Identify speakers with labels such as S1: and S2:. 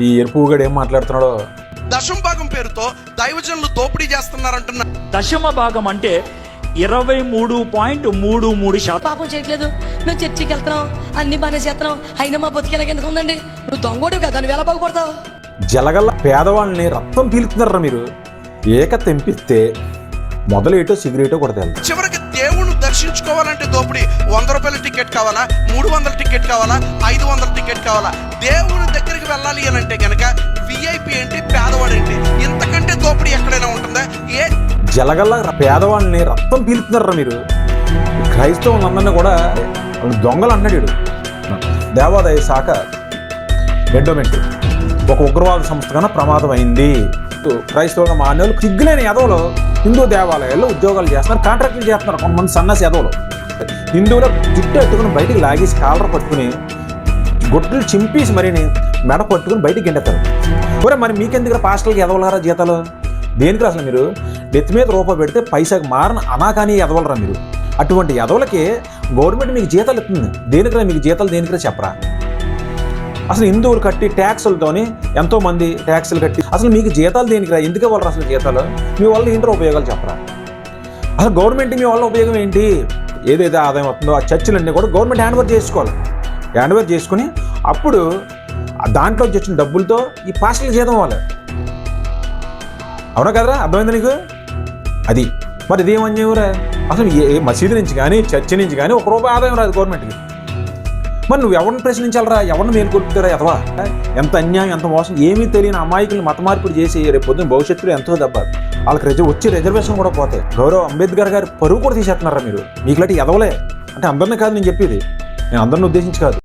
S1: ఈ ఎరుపు గడు ఏం మాట్లాడుతున్నాడో?
S2: దశం భాగం పేరుతో దైవజనులు దోపిడీ చేస్తున్నారంటున్న
S3: దశమ భాగం అంటే ఇరవై మూడు పాయింట్ మూడు మూడు శాతం.
S4: పాపం చేయట్లేదు. మేము చర్చికి వెళ్తున్నాం అన్ని బాగానే చేస్తున్నాం అయినా మా బతికేలాగా ఎందుకు ఉందండి. నువ్వు దొంగోడు కదా నువ్వు ఎలా బాగుపడతావు?
S1: జలగల్ల పేదవాళ్ళని రక్తం పీలుతున్నారా మీరు. ఏక తెంపిస్తే మొదలేటో సిగరేటో కొడతారు.
S2: చివరికి దేవుణ్ణి దర్శించుకోవాలంటే దోపిడీ. వంద రూపాయల టికెట్ కావాలా? మూడు వందల టికెట్ కావాలా? ఐదు వందల టికెట్ కావాలా? దేవుని వెళ్ళాలి అని అంటే గనక విఐపి ఏంటి పేదవాడేంటి ఇంతకంటే దోపిడీ ఎక్కడైనా ఉంటుందా? ఏ
S1: జలగల్ల పేదవాళ్ళని రక్తం పీలుతున్నారా మీరు? క్రైస్తవులందరినీ కూడా దొంగలు అన్నాడు దేవాదాయ శాఖ ఎండోమెంట్ ఒక ఉగ్రవాద సంస్థ కన్నా ప్రమాదం అయింది క్రైస్తవుల మాన్యులు సిగ్గులేని యదవులు హిందూ దేవాలయాల్లో ఉద్యోగాలు చేస్తున్నారు కాంట్రాక్టులు చేస్తున్నారు కొంతమంది సన్నసి యదవులు. హిందువుల జుట్టు ఎట్టుకుని బయటికి లాగేసి కాలర్ పట్టుకుని గుడ్లు చింపేసి మరి మెడ పట్టుకుని బయటికి గెండెత్తారు ఒరే మరి మీకెందుకు పాస్టల్కి ఎదవలరా జీతాలు? దేనికి అసలు మీరు? నెత్తి మీద రూపాయి పెడితే పైసాకి మారని అనాకాని ఎదవలరా మీరు? అటువంటి ఎదవలకి గవర్నమెంట్ మీకు జీతాలు ఇస్తుంది. దేనికిరా మీకు జీతాలు దేనికిరా చెప్పరా? అసలు హిందువులు కట్టి ట్యాక్సులతోని ఎంతో మంది ట్యాక్సులు కట్టి అసలు మీకు జీతాలు దేనికిరా? ఎందుకు ఇవ్వాలి అసలు జీతాలు? మీ వల్ల ఏంటో ఉపయోగాలు చెప్పరా? అసలు గవర్నమెంట్ మీ వల్ల ఉపయోగం ఏంటి? ఏదైతే ఆదాయం వస్తుందో ఆ చర్చలన్నీ కూడా గవర్నమెంట్ హ్యాండ్ ఓవర్ చేసుకోవాలి. హ్యాండ్ ఓవర్ చేసుకుని అప్పుడు దాంట్లో వచ్చిన డబ్బులతో ఈ పాస్టర్లు జీతం అవ్వాలి. అవునా కదరా? అర్థమైంది నీకు? అది. మరి ఇదేం అన్యాయరా అసలు ఏ మసీదు నుంచి కానీ చర్చి నుంచి కానీ ఒక రూపాయి ఆదాయం రాదు గవర్నమెంట్కి. మరి నువ్వు ఎవరిని ప్రశ్నించాలరా? ఎవరిని మేలుకొల్పుతారా అథవా ఎంత అన్యాయం ఎంత మోసం ఏమీ తెలియని అమాయకులు మత మార్పిడి చేసి రేపు పొద్దున భవిష్యత్తులో ఎంతో దెబ్బ వాళ్ళకి రిజ వచ్చి రిజర్వేషన్ కూడా పోతాయి. గౌరవ్ అంబేద్కర్ గారి పరువు కూడా తీసేస్తున్నారా మీరు? మీకు లాంటి ఎదవలే అంటే అందరినీ కాదు నేను చెప్పేది. నేను అందరిని ఉద్దేశించి కాదు.